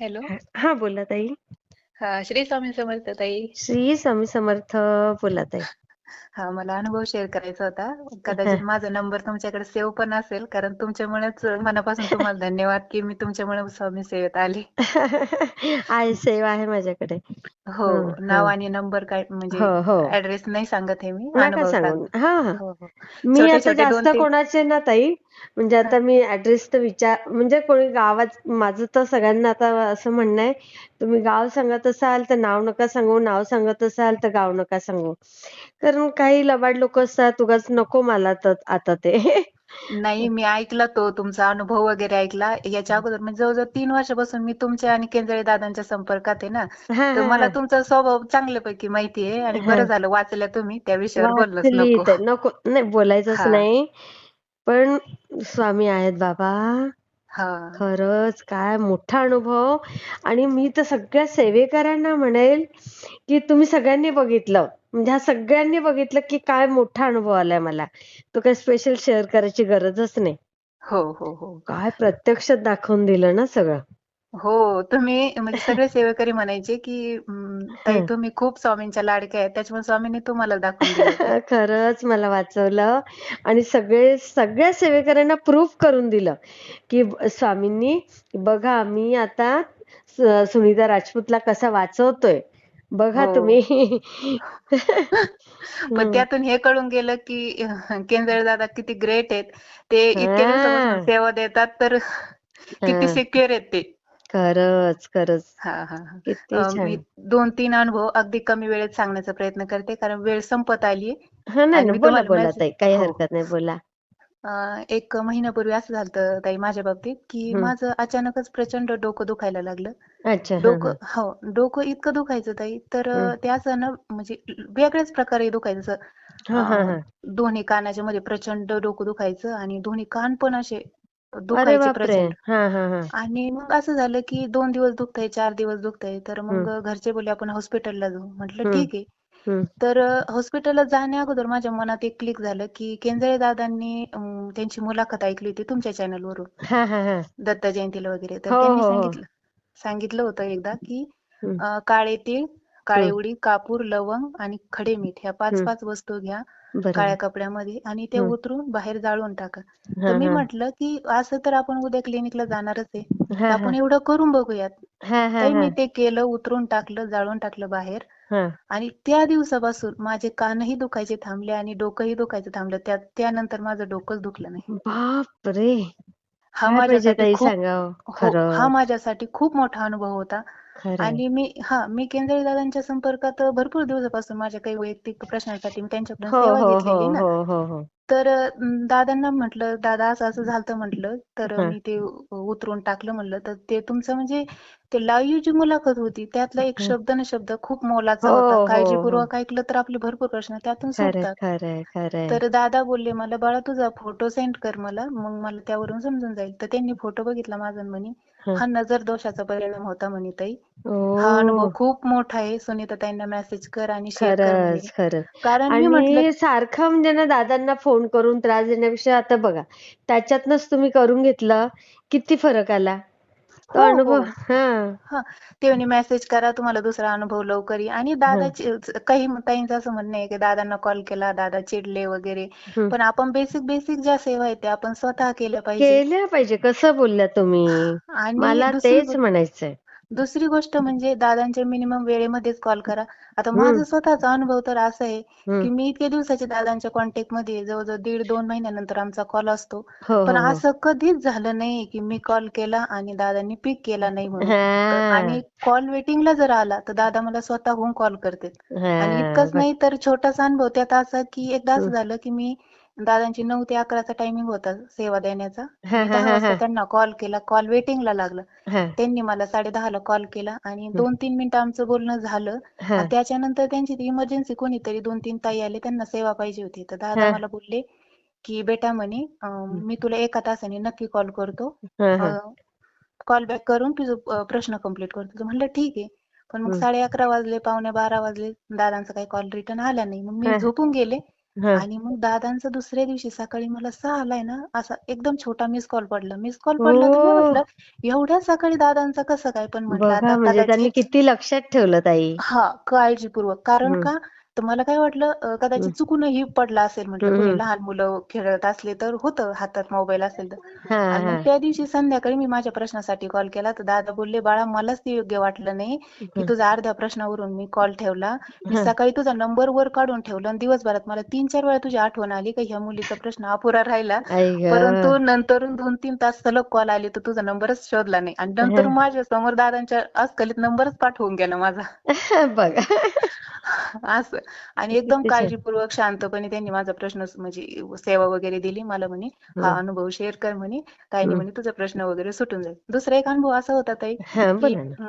Hello. हा बोला ताई. हा श्री स्वामी समर्थ ताई. श्री स्वामी समर्थ बोला ताई. हा मला अनुभव शेअर करायचा होता. कदाचित माझा नंबर तुमच्याकडे सेव्ह पण असेल कारण तुमच्यामुळेच मनापासून तुम्हाला धन्यवाद की मी तुमच्यामुळे स्वामी सेवेत आले. आहे सेवा आहे माझ्याकडे. हो नाव. आणि नंबर काय म्हणजे हो हो. ऍड्रेस नाही सांगत हे मी हा मी दोन जास्त कोणाचे ना ताई म्हणजे आता मी ऍड्रेस तर विचार म्हणजे कोणी गावात माझं तर सगळ्यांना आता असं म्हणणं आहे तुम्ही गाव सांगत असाल तर नाव नका सांगू नाव सांगत असाल तर गाव नका सांगू. कारण काही लबाड लोक असतात उगाच नको मला तर आता ते. नाही मी ऐकला तो तुमचा अनुभव वगैरे ऐकला. याच्या अगोदर म्हणजे जवळजवळ तीन वर्षापासून मी तुमच्या आणि केंजळे दादांच्या संपर्कात आहे ना. तर मला तुमचा स्वभाव चांगल्यापैकी माहिती आहे आणि बरं झालं वाचल्या तुम्ही त्या विषयावर बोललोच नको. नाही बोलायचंच नाही. पण स्वामी आहेत बाबा. हा. खरंच काय मोठा अनुभव. आणि मी तर सगळ्या सेवेकरांना म्हणेल की तुम्ही सगळ्यांनी बघितलं. म्हणजे हा सगळ्यांनी बघितलं की काय मोठा अनुभव आलाय मला. तो काय स्पेशल शेअर करायची गरजच नाही. हो हो हो. काय प्रत्यक्षात दाखवून दिलं ना सगळं. हो तुम्ही म्हणजे सगळे सेवेकरी म्हणायचे की "हम्म, ताई हं. तुम्ही खूप स्वामींच्या लाडक्या आहेत त्याच्यामुळे स्वामींनी तुम्हाला दाखवून दिलं ते खरंच मला वाचवलं आणि सगळे सगळ्या सेवेकरांना प्रूफ करून दिलं की स्वामींनी बघा मी आता स- सुनीता राजपूतला कसा वाचवतोय. बघा हो. तुम्ही. पण हं. त्यातून हे कळून गेलं की केंद्र दादा किती ग्रेट आहेत. ते इतक्या दिवसापासून हा. सेवा देतात तर किती हा. सिक्युअर आहेत ते. खरंच खरंच. हा हा हा. किती अं, मी छान. दोन तीन अनुभव अगदी कमी वेळेत सांगण्याचा प्रयत्न करते कारण वेळ संपत आली हा नाही आणि ना मी बोला तुम्हाला बोला ताई काही हो. हरकत नाही बोला. अं, एक महिन्यापूर्वी असं झालं ताई माझ्या बाबतीत की हं. माझं अचानकच प्रचंड डोकं दुखायला लागलं. अच्छा हा डोकं हा. हो डोकं इतकं दुखायचं ताई तर हं. अं, ते असं ना म्हणजे वेगळ्याच प्रकारे दुखायचं असं, हा हा अं, हा. दोन्ही कानाच्या मध्ये प्रचंड डोकं दुखायचं आणि दोन्ही कान पण असे अरे दुखायचे बापरे. प्रचंड. हा हा हा. आणि मग असं झालं की दोन दिवस दुखतंय चार दिवस दुखतंय तर. मग घरचे बोलले आपण हॉस्पिटलला जाऊ. म्हटलं. ठीक. आहे हं. तर अ, हॉस्पिटलला जाण्या अगोदर माझ्या मनात एक क्लिक झालं की केंजळे दादांनी अम, त्यांची मुलाखत ऐकली होती तुमच्या चॅनलवरून हा हा हा. दत्त जयंतीला वगैरे. तर हो त्यांनी हो हो. सांगितलं सांगितलं होतं एकदा की. अ, काळे तीळ काळे हं. उडीद कापूर लवंग आणि खडे मीठ ह्या पाच हं. पाच वस्तू घ्या बरोबर. काळ्या कपड्यामध्ये आणि ते हं. उतरून बाहेर जाळून टाका. हा तर मी हा. म्हटलं की असं तर आपण उद्या क्लिनिकला जाणारच आहे. तर हा आपण एवढं करून बघूयात. हा हा ताई हा. मी ते केलं उतरून टाकलं जाळून टाकलं बाहेर हा. आणि त्या दिवसापासून माझे कानही दुखायचे थांबले आणि डोकंही दुखायचं थांबलं. त्या त्यानंतर माझं डोकंच दुखलं नाही. बाप रे हा काय पाहिजे माझ्यासाठी खूप हो हा खरंच माझ्यासाठी खूप मोठा अनुभव होता. आणि मी हा मी केंद्रे दादांच्या संपर्कात भरपूर दिवसापासून माझ्या काही वैयक्तिक प्रश्नांसाठी मी त्यांच्याकडून हो सेवा हो घेतलेली ना. हो हो हो. तर दादांना म्हटलं दादा असं असं झालं म्हटलं तर हा. मी ते उतरून टाकलं म्हणलं तर ते तुमचं म्हणजे ते लाईव्ह जी मुलाखत होती त्यातला एक हा. शब्द न शब्द खूप मोलाचा हो होता. हो हो. काळजीपूर्वक ऐकलं तर आपले भरपूर प्रश्न त्यातून सुटतात. तर दादा बोलले मला बाळा तुझा फोटो सेंड कर मला मग मला त्यावरून समजून जाईल. तर त्यांनी फोटो बघितला माझा म्हणे. हा. हा नजर दोषाचा परिणाम होता म्हणे ताई. हा अनुभव खूप मोठा आहे सुनीता ताईंना मेसेज कर आणि शेअर कर कारण मी म्हटलं सारखं म्हणजे ना दादांना फोन करून त्रास देण्यापेक्षा आता बघा त्याच्यातनच तुम्ही करून घेतलं किती फरक आला. तो हो हो. अनुभव हा. हा. ते म्हणे मेसेज करा तुम्हाला दुसरा अनुभव लवकर येईल. आणि दादाची काही ताईंचं असं म्हणणं आहे की दादांना कॉल केला दादा चिडले वगैरे. हं. पण आपण बेसिक बेसिक ज्या सेवा आहेत त्या आपण स्वतः केल्या पाहिजे. केल्या पाहिजे कसं बोलल्या तुम्ही? आणि मला दुसरी तेच म्हणायचंय. दुसरी गोष्ट म्हणजे दादांच्या मिनिमम वेळेमध्येच कॉल करा. आता माझा स्वतःचा अनुभव तर असा आहे की मी इतक्या दिवसाच्या दादांच्या कॉन्टॅक्टमध्ये. जवळजवळ दीड दोन महिन्यानंतर आमचा कॉल असतो. हो पण हो. हो असं कधीच झालं नाही की मी कॉल केला आणि दादांनी पिक केला नाही म्हणून. हा. आणि कॉल वेटिंगला जर आला तर दादा मला स्वतःहून कॉल करतात. आणि हा. इतकंच नाही तर छोटासा अनुभव त्यात असा की एकदा. असं झालं की मी दादांची नऊ ते अकराचा टायमिंग होता सेवा देण्याचा. मी दहा वाजता त्यांना कॉल केला कॉल वेटिंगला लागला. त्यांनी मला साडे ला कॉल केला आणि. दोन तीन मिनिटं आमचं बोलणं झालं. आणि त्याच्यानंतर त्यांची इमर्जन्सी कोणीतरी दोन तीन ताई आले त्यांना सेवा पाहिजे होती. तर दादा मला बोलले की बेटा म्हणे. मी तुला एका तासाने नक्की कॉल करतो. कॉल बॅक करून तुझं प्रश्न कंप्लीट करतो. म्हणलं ठीक आहे. पण मग. साडे अकरा वाजले पावणे बारा वाजले. दादांचा काही कॉल रिटर्न आला नाही. मग मी झोपून गेले. हा. आणि मग दादांचा दुसऱ्या दिवशी सकाळी मला सहाला आहे ना असा एकदम छोटा मिस कॉल पडला. मिस कॉल पडला तर मी ओ म्हटलं एवढ्या सकाळी दादांचा कसं काय? पण म्हटलं बघा आता म्हणजे त्यांनी कदाचित किती लक्षात ठेवलं ताई. हा काळजीपूर्वक. कारण का? तर मला काय वाटलं कदाचित चुकूनही पडला असेल म्हटलं हम्म कुणी. लहान मुलं खेळत असले तर होतं हातात मोबाईल असेल तर. आणि त्या दिवशी संध्याकाळी मी माझ्या प्रश्नासाठी कॉल केला. तर दादा बोलले बाळा मलाच ते योग्य वाटलं नाही की तुझा अर्ध्या प्रश्नावरून मी कॉल ठेवला. मी सकाळी तुझा नंबर वर काढून ठेवला आणि दिवसभरात मला तीन चार वेळा तुझी आठवण आली का ह्या मुलीचा प्रश्न अपुरा राहिला. परंतु नंतरून दोन तीन तास सलग कॉल आले तर तुझा नंबरच शोधला नाही. आणि नंतर माझ्यासमोर दादांच्या अस्खलित नंबरच पाठवून गेला माझा. बघा. असं. आणि एकदम काळजीपूर्वक शांतपणे त्यांनी माझा प्रश्न म्हणजे सेवा वगैरे दिली मला म्हणे. हा अनुभव शेअर कर म्हणे. काही नाही हम्म म्हणे तुझा प्रश्न वगैरे सुटून जाईल. दुसरा एक अनुभव असा होता ताई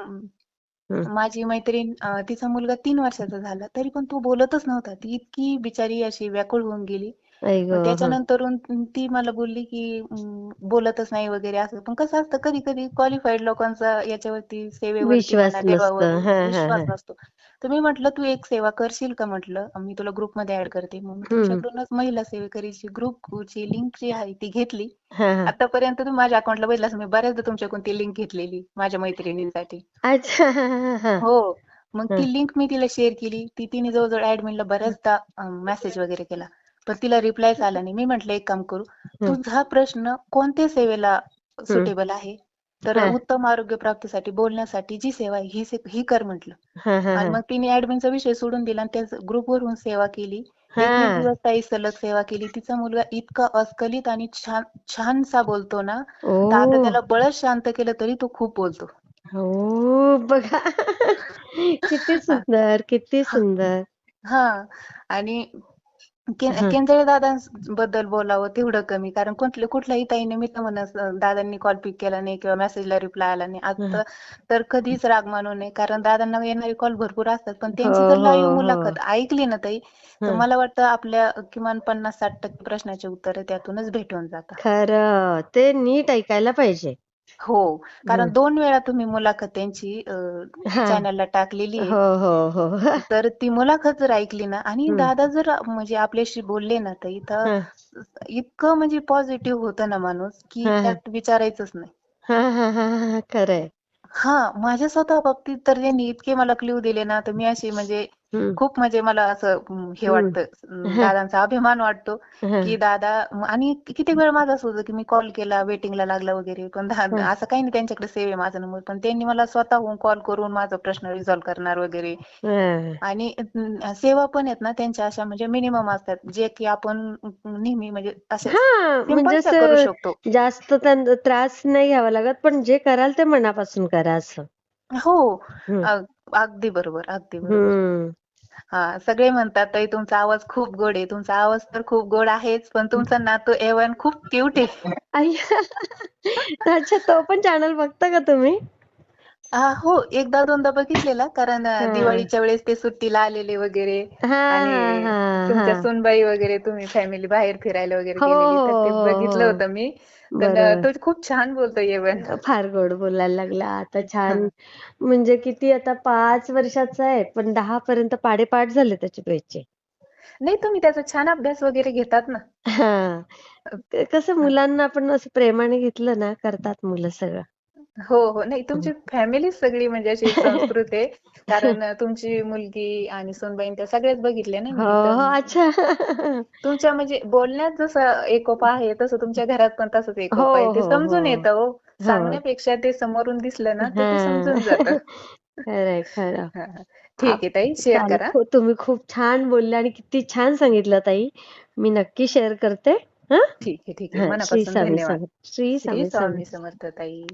हा माझी मैत्रीण तिचा मुलगा तीन वर्षाचा झाला तरी पण तो बोलतच नव्हता. ती इतकी बिचारी अशी व्याकुळ होऊन गेली. आई ग मग त्याच्यानंतरून ती मला बोलली की अं, बोलतच नाही वगैरे असं. पण कसं असतं कधी कधी क्वालिफाईड लोकांचा याच्यावरती सेवेवरती विश्वास म्हणा नसतं. हा हा विश्वास हा. नसतो. तर मी म्हटलं तू एक सेवा करशील का? म्हटलं. मी तुला ग्रुपमध्ये ऍड करते. मग मी तुमच्याकडूनच महिला सेवेकरीची ग्रुपची लिंक जी आहे ती घेतली. हा हा. आतापर्यंत तुम्ही माझ्या अकाउंटला बघितलं असेल मी बऱ्याचदा तुमच्याकडून ती लिंक घेतलेली माझ्या मैत्रिणींसाठी. अच्छा. हा हा हा हो. मग हा. ती लिंक मी तिला शेअर केली. ती तिने जवळजवळ ऍडमिनला बऱ्याचदा मेसेज वगैरे केला. पण तिला रिप्लायच आला नाही. मी म्हटलं एक काम करू. तुझा प्रश्न कोणत्या सेवेला सुटेबल आहे? तर उत्तम आरोग्य प्राप्तीसाठी बोलण्यासाठी जी सेवा आहे ही से- ही कर म्हटलं. आणि मग तिने ऍडमिनचा विषय सोडून दिला आणि त्या ग्रुपवरून सेवा केली. दिवस ताई सलग सेवा केली. तिचा मुलगा इतका अस्खलित आणि छान छानसा बोलतो ना तर आता त्याला बळच शांत केलं तरी तो खूप बोलतो. हो बघा. किती सुंदर किती सुंदर. हा. आणि केंद्रे दादांबद्दल बोलावं तेवढं कमी. कारण कुठल्या कुठल्याही ताईने मी तर म्हणत दादांनी कॉल पिक केला नाही किंवा मेसेजला रिप्लाय आला नाही. आता तर कधीच राग मानू नये. कारण दादांना येणारे कॉल भरपूर असतात. पण त्यांची जर हो लाईव्ह हो. मुलाखत ऐकली ना ताई तर मला वाटतं आपल्या किमान पन्नास साठ टक्के प्रश्नाचे उत्तर त्यातूनच भेटून जातात. खरं. ते नीट ऐकायला पाहिजे. हो. कारण. दोन वेळा तुम्ही मुलाखत त्यांची चॅनलला टाकलेली आहे. हो हो हो. तर ती मुलाखत जर ऐकली ना आणि. दादा जर म्हणजे आपल्याशी बोलले ना तर हा. इतकं म्हणजे पॉझिटिव्ह होतं ना माणूस की त्यात विचारायचंच नाही. हा हा हा हा खरंय. हा माझ्या स्वतः बाबतीत तर त्यांनी इतके मला क्ल्यू दिले ना तर मी अशी म्हणजे. खूप म्हणजे मला असं हे. वाटतं. दादांचा अभिमान वाटतो की दादा आणि किती वेळ माझा असं होतं की मी कॉल केला वेटिंगला लागला वगैरे. पण असं काही नाही त्यांच्याकडे सेव्ह आहे माझा नंबर पण त्यांनी मला स्वतःहून कॉल करून माझा प्रश्न रिझॉल्व्ह करणार वगैरे. आणि सेवा पण आहेत ना त्यांच्या अशा म्हणजे मिनिमम असतात. जे की आपण नेहमी म्हणजे असे हा म्हणजे करू शकतो. जास्त त्रास नाही घ्यावा लागत पण जे कराल ते मनापासून करा असं. हो. अग- अगदी बरोबर अगदी बरोबर. हा सगळे म्हणतात ताई तुमचा आवाज खूप गोड आहे. तुमचा आवाज तर खूप गोड आहेच पण तुमचा नातू एवन खूप क्यूट आहे. अच्छा तो पण चॅनल बघता का तुम्ही? हा हो एकदा दोनदा बघितलेला. कारण अं, दिवाळीच्या वेळेस ते सुट्टीला आलेले वगैरे हा आणि हा तुमच्या हा. सुनबाई वगैरे तुम्ही फॅमिली बाहेर फिरायला वगैरे हो गेलेली तर ते हो बघितलं हो होतं मी. पण अं, बरोबर. तो खूप छान बोलतो एवन फार गोड बोलायला लागला. आता छान म्हणजे किती आता पाच वर्षाचा आहे पण दहा पर्यंत पाडेपाठ झाले त्याचे पेजचे नाही तुम्ही त्याचा छान अभ्यास वगैरे घेतात ना. हा. क- कसं. मुलांना आपण असं प्रेमाने घेतलं ना करतात मुलं सगळं. हो हो. नाही तुमची फॅमिली सगळी म्हणजे अशी संस्कृत आहे. कारण तुमची मुलगी आणि सुनबाई त्या सगळ्याच बघितल्या ना हो मी तर हो. अच्छा. तुमच्या म्हणजे बोलण्यात जसं एकोपा आहे तसं तुमच्या घरात पण तसंच हो एकोपा आहे. ते हो हो. समजून येतं हो. हो. सांगण्यापेक्षा ते समोरून दिसलं ना तर ते समजून हा जातं. खरंय खरं. हा, हा. ठीक आप- आहे ताई शेअर चालेल करा. खू- तुम्ही खूप छान बोलले आणि किती छान सांगितलं ताई. मी नक्की शेअर करते. हा? ठीक आहे ठीक आहे. हा. श्री मनापासून स्वामी धन्यवाद. समर्थ. श्री श्री स्वामी समर्थ. स्वामी समर्थ ताई.